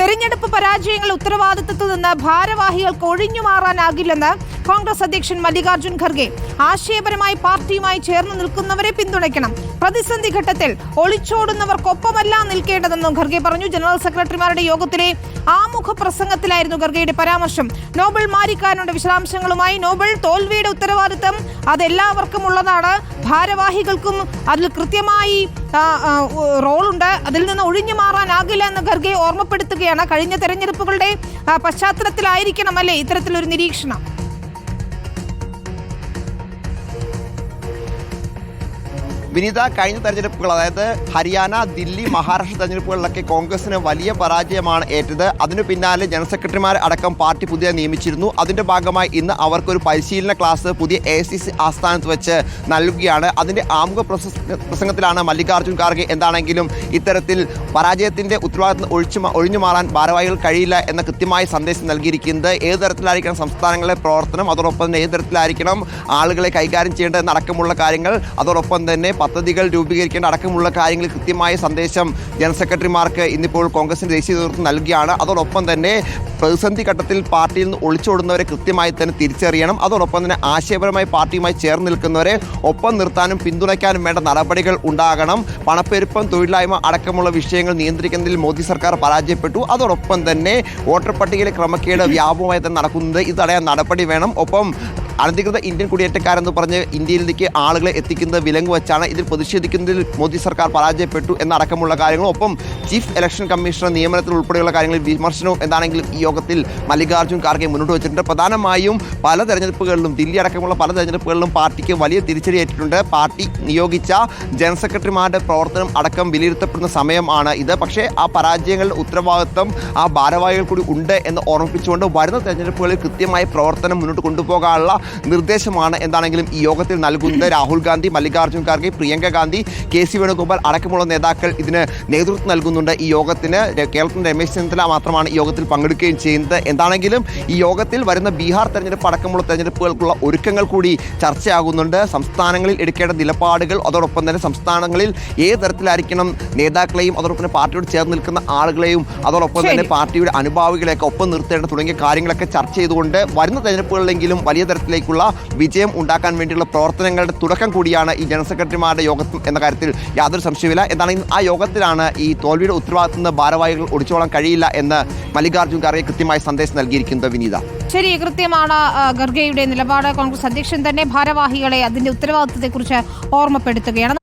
തെരഞ്ഞെടുപ്പ് പരാജയങ്ങൾ ഉത്തരവാദിത്തത്തിൽ നിന്ന് ഭാരവാഹികൾക്ക് ഒഴിഞ്ഞു മാറാനാകില്ലെന്ന് കോൺഗ്രസ് അധ്യക്ഷൻ മല്ലികാർജുൻ ഖർഗെ ആശയപരമായി പാർട്ടിയുമായി ചേർന്ന് നിൽക്കുന്നവരെ പിന്തുണയ്ക്കണം. പ്രതിസന്ധി ഘട്ടത്തിൽ ഒളിച്ചോടുന്നവർക്കൊപ്പമല്ല നിൽക്കേണ്ടതെന്നും ഖർഗെ പറഞ്ഞു. ജനറൽ സെക്രട്ടറിമാരുടെ യോഗത്തിലെ ആമുഖ പ്രസംഗത്തിലായിരുന്നു ഖർഗെയുടെ പരാമർശം. നോബൽ മാരിക്കാരനുടെ വിശദാംശങ്ങളുമായി നോബൽ തോൽവിയുടെ ഉത്തരവാദിത്തം അതെല്ലാവർക്കും ഉള്ളതാണ്. ഭാരവാഹികൾക്കും അതിൽ കൃത്യമായി റോളുണ്ട്. അതിൽ നിന്ന് ഒഴിഞ്ഞു മാറാനാകില്ല എന്ന് ഖർഗെ ഓർമ്മപ്പെടുത്തുകയാണ്. കഴിഞ്ഞ തെരഞ്ഞെടുപ്പുകളുടെ പശ്ചാത്തലത്തിലായിരിക്കണം അല്ലേ ഇത്തരത്തിലൊരു നിരീക്ഷണം? വിനീത കഴിഞ്ഞ തെരഞ്ഞെടുപ്പുകൾ അതായത് ഹരിയാന ദില്ലി മഹാരാഷ്ട്ര തെരഞ്ഞെടുപ്പുകളിലൊക്കെ കോൺഗ്രസിന് വലിയ പരാജയമാണ് ഏറ്റത്. അതിനു പിന്നാലെ ജനറൽ സെക്രട്ടറിമാർ അടക്കം പാർട്ടി പുതിയ നിയമിച്ചിരുന്നു. അതിന്റെ ഭാഗമായി ഇന്ന് അവർക്കൊരു പരിശീലന ക്ലാസ് പുതിയ എ സി സി ആസ്ഥാനത്ത് വെച്ച് നൽകുകയാണ്. അതിന്റെ ആമുഖ പ്രസംഗത്തിലാണ് മല്ലികാർജുൻ ഖാർഗെ എന്താണെങ്കിലും ഇത്തരത്തിൽ പരാജയത്തിന്റെ ഉത്തരവാദിത്തം ഒഴിച്ചു ഒഴിഞ്ഞു മാറാൻ ഭാരവാഹികൾ കഴിയില്ല എന്ന കൃത്യമായ സന്ദേശം നൽകിയിരിക്കുന്നത്. ഏത് തരത്തിലായിരിക്കണം സംസ്ഥാനങ്ങളെ പ്രവർത്തനം? അതോടൊപ്പം തന്നെ ഏത് തരത്തിലായിരിക്കണം ആളുകളെ കൈകാര്യം ചെയ്യേണ്ടതെന്ന് അടക്കമുള്ള കാര്യങ്ങൾ? അതോടൊപ്പം തന്നെ പദ്ധതികൾ രൂപീകരിക്കേണ്ട അടക്കമുള്ള കാര്യങ്ങൾ കൃത്യമായ സന്ദേശം ജനറൽ സെക്രട്ടറിമാർക്ക് ഇന്നിപ്പോൾ കോൺഗ്രസിന്റെ ദേശീയ നേതൃത്വം നൽകുകയാണ് അതോടൊപ്പം തന്നെ പ്രതിസന്ധി ഘട്ടത്തിൽ പാർട്ടിയിൽ നിന്ന് ഒളിച്ചോടുന്നവരെ കൃത്യമായി തന്നെ തിരിച്ചറിയണം. അതോടൊപ്പം തന്നെ ആശയപരമായി പാർട്ടിയുമായി ചേർന്ന് നിൽക്കുന്നവരെ ഒപ്പം നിർത്താനും പിന്തുണയ്ക്കാനും വേണ്ട നടപടികൾ ഉണ്ടാകണം. പണപ്പെരുപ്പം തൊഴിലില്ലായ്മ അടക്കമുള്ള വിഷയങ്ങൾ നിയന്ത്രിക്കുന്നതിൽ മോദി സർക്കാർ പരാജയപ്പെട്ടു. അതോടൊപ്പം തന്നെ വോട്ടർ പട്ടികയിലെ ക്രമക്കേട് വ്യാപകമായി തന്നെ നടക്കുന്നത്. ഇത് തടയാൻ നടപടി വേണം. ഒപ്പം അനധികൃത ഇന്ത്യൻ കുടിയേറ്റക്കാരെന്ന് പറഞ്ഞ് ഇന്ത്യയിലേക്ക് ആളുകളെ എത്തിക്കുന്നത് വിലങ്ങ് വെച്ചാണ് ഇതിൽ പ്രതിഷേധിക്കുന്നതിൽ മോദി സർക്കാർ പരാജയപ്പെട്ടു എന്നടക്കമുള്ള കാര്യങ്ങളും ഒപ്പം ചീഫ് ഇലക്ഷൻ കമ്മീഷണർ നിയമനത്തിൽ ഉൾപ്പെടെയുള്ള കാര്യങ്ങളിൽ വിമർശനവും എന്താണെങ്കിലും ഈ യോഗത്തിൽ മല്ലികാർജുൻ ഖാർഗെ മുന്നോട്ട് വെച്ചിട്ടുണ്ട്. പ്രധാനമായും പല തെരഞ്ഞെടുപ്പുകളിലും ദില്ലി അടക്കമുള്ള പല തെരഞ്ഞെടുപ്പുകളിലും പാർട്ടിക്ക് വലിയ തിരിച്ചടിയേറ്റിട്ടുണ്ട് പാർട്ടി നിയോഗിച്ച ജനറൽ സെക്രട്ടറിമാരുടെ പ്രവർത്തനം അടക്കം വിലയിരുത്തപ്പെടുന്ന സമയമാണ് ഇത്. പക്ഷേ ആ പരാജയങ്ങളുടെ ഉത്തരവാദിത്വം ആ ഭാരവാഹികൾ കൂടി ഉണ്ട് എന്ന് ഓർമ്മിപ്പിച്ചുകൊണ്ട് വരുന്ന തെരഞ്ഞെടുപ്പുകളിൽ കൃത്യമായ പ്രവർത്തനം മുന്നോട്ട് കൊണ്ടുപോകാനുള്ള നിർദ്ദേശമാണ് എന്താണെങ്കിലും ഈ യോഗത്തിൽ നൽകുന്നത്. രാഹുൽ ഗാന്ധി മല്ലികാർജുൻ ഖാർഗെ പ്രിയങ്ക ഗാന്ധി കെ സി വേണുഗോപാൽ അടക്കമുള്ള നേതാക്കൾ ഇതിന് നേതൃത്വം നൽകുന്നുണ്ട്. ഈ യോഗത്തിന് കേരളത്തിൽ രമേശ് ചെന്നിത്തല മാത്രമാണ് ഈ യോഗത്തിൽ പങ്കെടുക്കുകയും ചെയ്യുന്നത്. എന്താണെങ്കിലും ഈ യോഗത്തിൽ വരുന്ന ബീഹാർ തെരഞ്ഞെടുപ്പ് അടക്കമുള്ള തെരഞ്ഞെടുപ്പുകൾക്കുള്ള ഒരുക്കങ്ങൾ കൂടി ചർച്ചയാകുന്നുണ്ട്. സംസ്ഥാനങ്ങളിൽ എടുക്കേണ്ട നിലപാടുകൾ അതോടൊപ്പം തന്നെ സംസ്ഥാനങ്ങളിൽ ഏത് തരത്തിലായിരിക്കണം നേതാക്കളെയും അതോടൊപ്പം തന്നെ പാർട്ടിയോട് ചേർന്ന് നിൽക്കുന്ന ആളുകളെയും അതോടൊപ്പം തന്നെ. പാർട്ടിയുടെ അനുഭാവികളെയൊക്കെ ഒപ്പം നിർത്തേണ്ട തുടങ്ങിയ കാര്യങ്ങളൊക്കെ ചർച്ച ചെയ്തുകൊണ്ട് വരുന്ന തെരഞ്ഞെടുപ്പുകളിലെങ്കിലും വലിയ തരത്തിലേക്കുള്ള വിജയം ഉണ്ടാക്കാൻ വേണ്ടിയുള്ള പ്രവർത്തനങ്ങളുടെ തുടക്കം കൂടിയാണ് ഈ ജനറൽ സെക്രട്ടറിമാരുടെ യോഗം എന്ന കാര്യത്തിൽ യാതൊരു സംശയമില്ല എന്നാണ് ആ യോഗത്തിലാണ് ഈ തോൽവിയുടെ ഉത്തരവാദിത്തം നിന്ന് ഭാരവാഹികൾ ഒടിച്ചോളാൻ കഴിയില്ല എന്ന് മല്ലികാർജുൻ ഖാർഗെ കൃത്യമായ സന്ദേശം നൽകിയിരിക്കുന്നത് വിനീത. ശരി കൃത്യമാണ് ഖർഗെയുടെ നിലപാട്. കോൺഗ്രസ് അധ്യക്ഷൻ തന്നെ ഭാരവാഹികളെ അതിന്റെ ഉത്തരവാദിത്തത്തെക്കുറിച്ച് ഓർമ്മപ്പെടുത്തുകയാണ്.